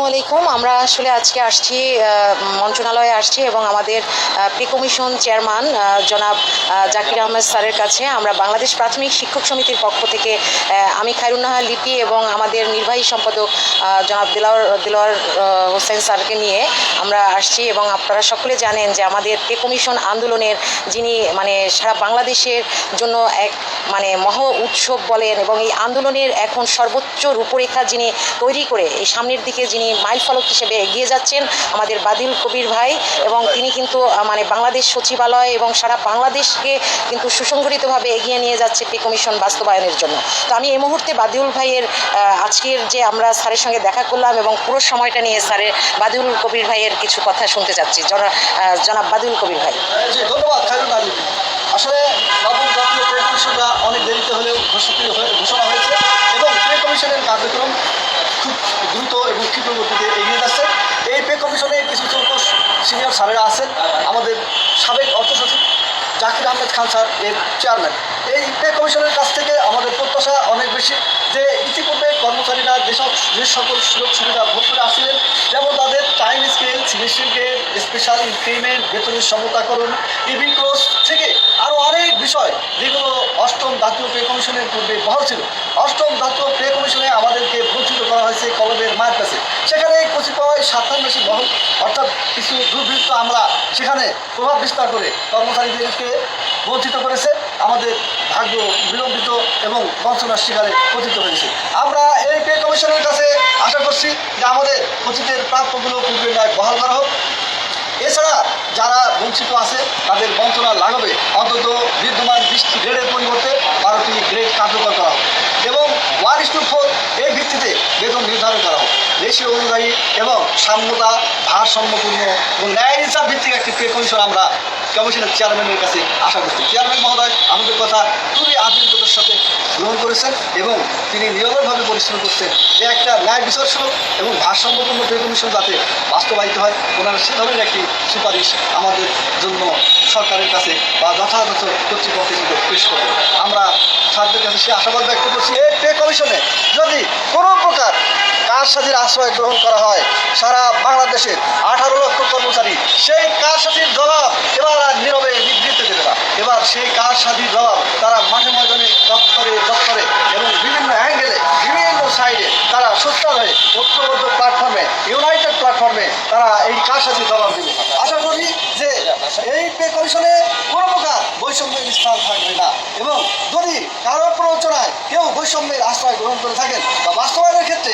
আলাইকুম। আমরা আসলে আজকে আসছি মন্ত্রণালয়ে আসছি এবং আমাদের প্রি কমিশন চেয়ারম্যান জনাব জাকির আহমেদ স্যারের কাছে আমরা বাংলাদেশ প্রাথমিক শিক্ষক সমিতির পক্ষ থেকে আমি খায়রুন্নাহা লিপি এবং আমাদের নির্বাহী সম্পাদক জনাব দিলাওয়ার, দিলওয়ার হোসেন স্যারকে নিয়ে আমরা আসছি এবং আপনারা সকলে জানেন যে আমাদের প্রি কমিশন আন্দোলনের যিনি মানে সারা বাংলাদেশের জন্য এক মানে মহ উৎসব বলেন এবং এই আন্দোলনের এখন সর্বোচ্চ রূপরেখা যিনি তৈরি করে, এই সামনের দিকে যিনি মাইল ফলক হিসেবে এগিয়ে যাচ্ছেন আমাদের বাদিল কবির ভাই এবং তিনি কিন্তু মানে বাংলাদেশ সচিবালয় এবং সারা বাংলাদেশকে কিন্তু সুসংগঠিতভাবে এগিয়ে নিয়ে যাচ্ছে পে কমিশন বাস্তবায়নের জন্য। তো আমি এই মুহূর্তে বাদিউল ভাইয়ের আজকের যে আমরা স্যারের সঙ্গে দেখা করলাম এবং পুরো সময়টা নিয়ে স্যারের বাদিউল কবির ভাইয়ের কিছু কথা শুনতে চাচ্ছি। জনাব বাদিউল কবির ভাই। ধন্যবাদ আসলে অনেক দেরিতে হলেও ঘোষণা হয়েছে এবং পে কমিশনের কার্যক্রম খুব দ্রুত এবং ক্ষিপ্র গতিতে এগিয়ে যাচ্ছে। এই পে কমিশনে কিছু কিছু সিনিয়র স্যারেরা আছেন। আমাদের সাবেক অর্থ সচিব জাকির আহমেদ খান স্যার এর চেয়ারম্যান এই পে কমিশনের কাছ থেকে আমাদের প্রত্যাশা অনেক বেশি যে ইতিপূর্বে কর্মচারীরা যেসব যে সকল সুযোগ সুবিধা ভোগ করে আসছিলেন, যেমন তাদের time scale selection grade special increment বেতনের সমতাকরণ ইভি ক্রস থেকে আরও অনেক বিষয় যেগুলো অষ্টম জাতীয় পে কমিশনের পূর্বে বহাল ছিল। অষ্টম জাতীয় পে কমিশনে আমাদেরকে বঞ্চিত করা হয়েছে কলমের মায়ের কাছে সেখানে কচিপাড়ায় সাতটার বেশি বহল অর্থাৎ কিছু দুর্বৃত্ত আমরা সেখানে প্রভাব বিস্তার করে কর্মচারীদেরকে বঞ্চিত করেছে, আমাদের ভাগ্য বিলম্বিত এবং বঞ্চনার শিকারে পতিত হয়েছে। আমরা এই পে কমিশনের কাছে আশা করছি যে আমাদের পতিতের প্রাপ্যগুলো পূর্বের ন্যায় বহাল করা হোক। এছাড়া যারা বঞ্চিত আছে, তাদের বঞ্চনা লাগবে অন্তত বিদ্যমান বিশটি গ্রেডের পরিবর্তে বারোটি গ্রেড কার্যকর করা হোক। এবং ওয়ান ইস টু ফোর, এই ভিত্তিতে বেতন নির্ধারণ করা রেশিও অনুযায়ী এবং সাম্যতা, ভারসাম্যপূর্ণ এবং ন্যায় হিসাব ভিত্তিক একটি পে কমিশন আমরা কমিশনের চেয়ারম্যানের কাছে আশা করছি। চেয়ারম্যান মহোদয়, আমাদের কথা খুবই আন্তরিকতার সাথে গ্রহণ করেছেন এবং তিনি নিরন্তরভাবে পরিশ্রম করছেন। যে একটা ন্যায় বিচারস্বরূপ এবং ভারসাম্যপূর্ণ পে কমিশন যাতে বাস্তবায়িত হয়, ওনারা সে ধরনের একটি সুপারিশ আমাদের জন্য সরকারের কাছে বা যথাযথ কর্তৃপক্ষের নিকট পেশ করবে। আমরা স্যারদের কাছে সে আশাবাদ ব্যক্ত করছি, এই পে কমিশনে যদি কোনো প্রকার কারসাজির আশ্রয় গ্রহণ করা হয়। সারা বাংলাদেশের আঠারো লক্ষ কর্মচারী সেই কারসাজির জবাব এবার আর নীরবে নিবৃত্ত দেবে না। এবার সেই কারসাজির জবাব তারা মাঝে মাঝে দপ্তরে দপ্তরে এবং বিভিন্ন অ্যাঙ্গেলে বিভিন্ন সাইডে তারা সোশ্যাল হয়ে ঐক্যবদ্ধ প্ল্যাটফর্মে ইউনাইটেড প্ল্যাটফর্মে তারা এই কারসাজির জবাব দেবে। আশা করি যে এই পে কমিশনে কোনো প্রকার বৈষম্যের স্থান থাকবে না এবং যদি কারও প্ররোচনায় কেউ বৈষম্যের আশ্রয় গ্রহণ করে থাকেন বা বাস্তবায়নের ক্ষেত্রে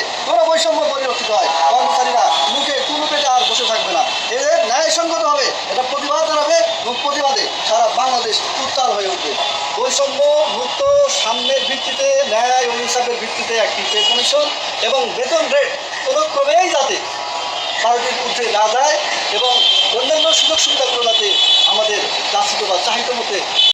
বৈষম্য পরিলক্ষিত হয়। কর্মচারীরা মুখে কোনো পেটে আর বসে থাকবে না। এদের ন্যায়সঙ্গত হবে এটা প্রতিবাদ জানাবে এবং প্রতিবাদে সারা বাংলাদেশ উত্তাল হয়ে উঠবে। বৈষম্য মুক্ত সাম্যের ভিত্তিতে, ন্যায় ও ইনসাফের ভিত্তিতে একটি পে কমিশন এবং বেতন রেট কোনো ক্রমেই যাতে ভারতের ঊর্ধ্বে না যায় এবং অন্যান্য সুযোগ সুবিধাগুলো যাতে আমাদের যাচিত বা চাহিদা মতে